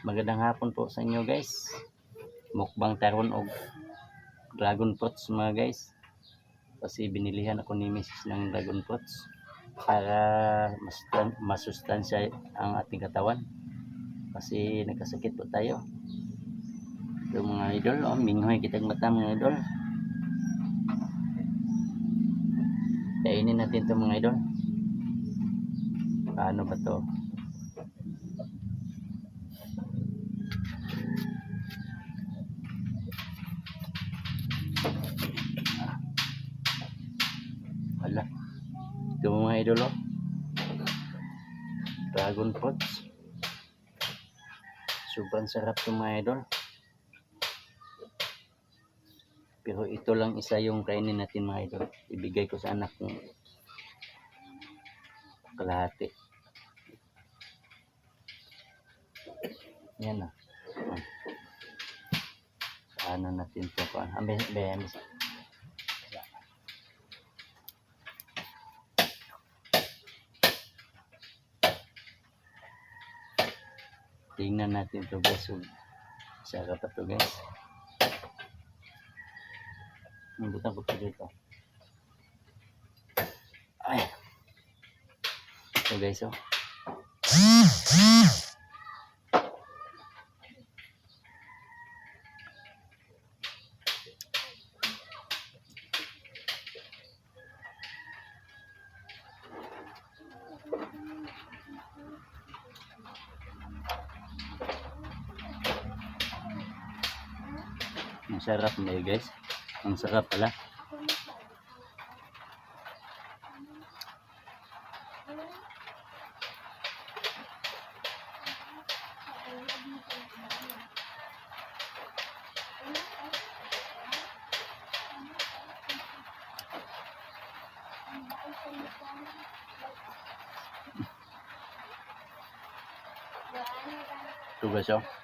Magandang hapon po sa inyo guys. Mukbang taron og dragon fruits mga guys. Kasi binilihan ako ni Mrs. ng dragon fruits para mas masustansya ang ating katawan. Kasi nagkasakit po tayo. Ito mga idol, oh, minghoy kitang mata mga idol. Kainin natin ito mga idol. Paano ba to? Ito mga idol oh. Dragon fruits. Sobrang sarap ito mga idol. Pero ito lang isa yung kainin natin mga idol. Ibigay ko sa anak ng kalahati. Yan na. Hmm. Paano natin ito pa? Ambe, ambe, ambe. Tingnan natin ito guys. Sarap pa ito guys. Nambutan ko pa dito. Ay. Ito guys oh. Ang sarap na yun guys. Ang sarap pala. Ito guys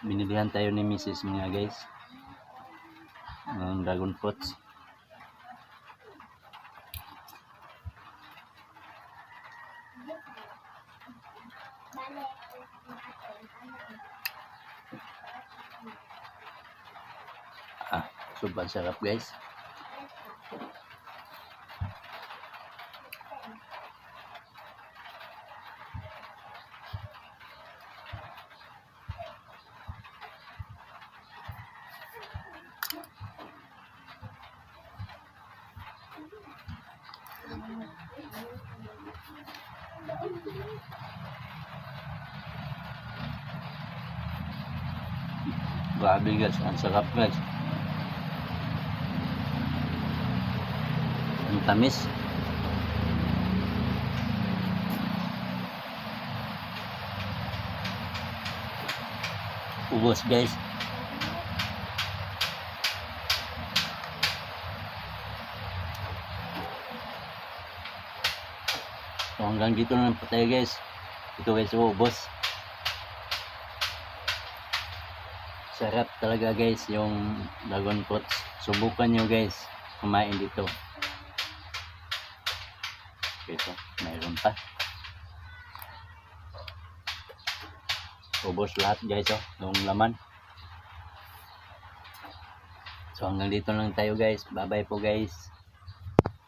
Binilihan tayo ni Mrs. mga guys. Ng dragon fruits. Ah, sobrang sarap guys. Grabe guys, ang sarap guys. Ang tamis. Ubos guys. So hanggang dito na lang po tayo guys. Ito guys, ubos. Sarap talaga guys yung dragon fruits. Subukan nyo guys. Kumain dito. Ito, mayroon pa. Ubos lahat guys oh, yung laman. So hanggang dito lang tayo guys. Bye bye po guys.